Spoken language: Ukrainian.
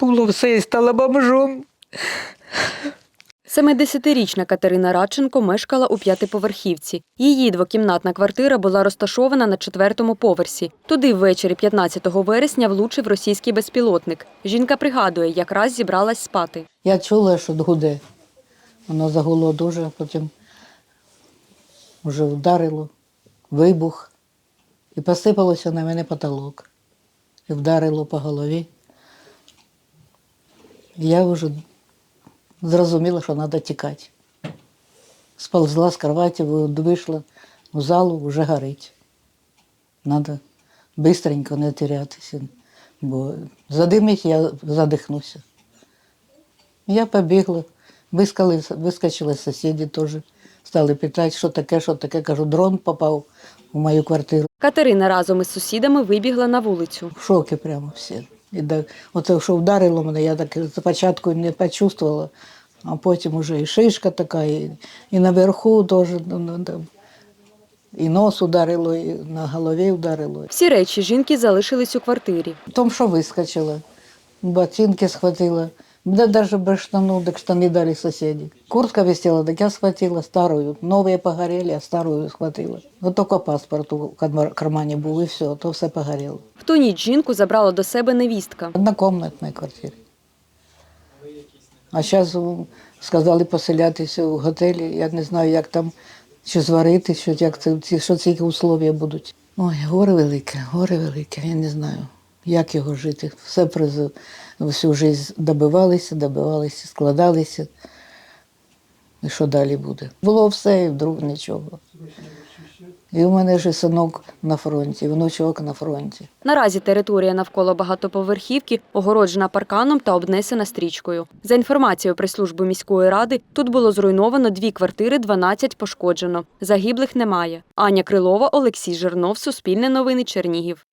було все і стала бомжом. 70-річна Катерина Радченко мешкала у п'ятиповерхівці. Її двокімнатна квартира була розташована на четвертому поверсі. Туди ввечері 15 вересня влучив російський безпілотник. Жінка пригадує, якраз зібралась спати. Я чула, що гуде. Воно загуло дуже, а потім вже вдарило, вибух, і посипалося на мене потолок. І вдарило по голові. Я вже зрозуміла, що треба тікати. Сползла з кроваті, вийшла у залу, вже горить. Треба швидко не терятися, бо задимить, я задихнуся. Я побігла, вискали, вискочили сусіди теж, стали питати, що таке, що таке. Кажу, дрон попав у мою квартиру. Катерина разом із сусідами вибігла на вулицю. В шокі прямо всі. І да, оце, що вдарило мене, я так спочатку не почувствувала, а потім вже і шишка така, і, і наверху теж, ну, ну, там, і нос ударило, і на голові ударило. Всі речі жінки залишились у квартирі. Потім що вискочила, ботинки схватила. Да даже без штанов, так штаны дали соседи. Куртка висела, так я схватила старую. Новые погорели, а старую схватила. Вот только паспорт у кадма- кармане был, и все, то все погорело. В ту ніч жінку забрала до себе невістка. В однокомнатной квартире. А зараз сказали поселятися в готелі. Я не знаю, як там, чи зварити, що, як це, що ці условия будуть. Ой, горе велике, горе велике, я не знаю, як його жити. Все всю життя добивалися, добивалися, складалися. І що далі буде? Було все, і вдруг нічого. І у мене ж синок на фронті, внучок на фронті. Наразі територія навколо багатоповерхівки огороджена парканом та обнесена стрічкою. За інформацією прес-служби міської ради, тут було зруйновано дві квартири, 12 пошкоджено. Загиблих немає. Аня Крилова, Олексій Жирнов, Суспільне новини, Чернігів.